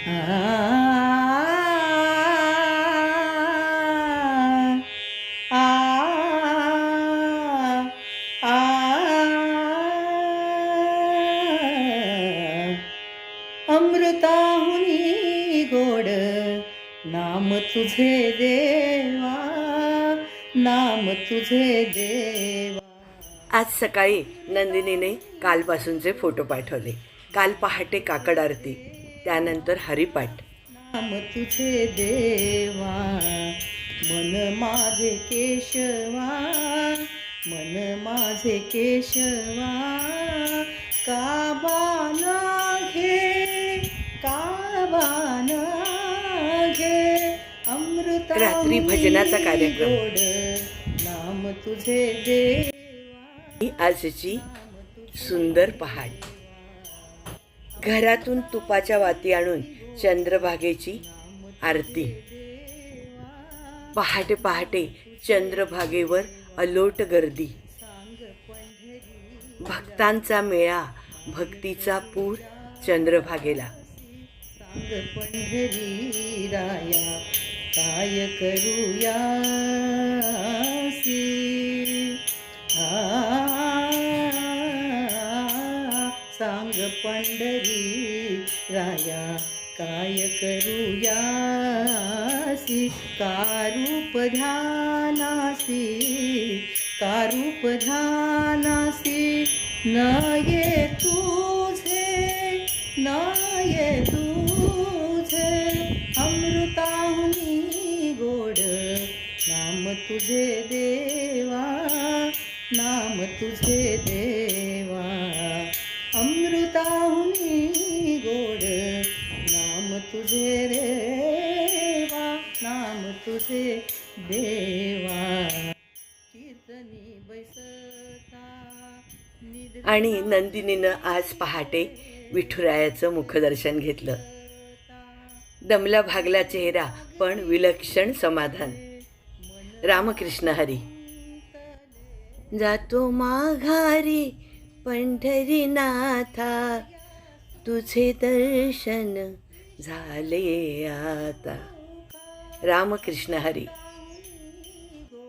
आ, आ, अमृताहुनी गोड नाम तुझे देवा नाम तुझे देवा. आज सकाळी नंदिनीने कालपासूनचे फोटो पाठवले काल पहाटे काकड आरती. त्यानंतर हरिपाठ. नाम तुझे देवा मन माझे केशवा मन माझे केशवा काबाना घे काबाना घे अमृता रात्री भजनाचा कार्यक्रम. नाम तुझे देवा. ही आजची सुंदर पहाट. घरातून तुपाच्या वाती आणून चंद्रभागेची आरती. पहाटे पहाटे चंद्रभागेवर अलोट गर्दी. भक्तांचा मेळा भक्तीचा पूर चंद्रभागेला. काय करूया सांग पंढरी राया काय करूयासी कारूप ध्यानासी कारूप ध्यानासी न ये तुझे न ये तुझे अमृताहुनी गोड नाम तुझे देवा नाम तुझे देवा गोड नाम तुझे देवा नाम तुझे देवा. कीर्तनी बैसता आणि नंदिनीनं आज पहाटे विठुरायाचं मुखदर्शन घेतलं. दमला भागला चेहरा पण विलक्षण समाधान. रामकृष्ण हरी. जातो माघारी पंढरीनाथा तुझे दर्शन झाले आता. रामकृष्ण हरी.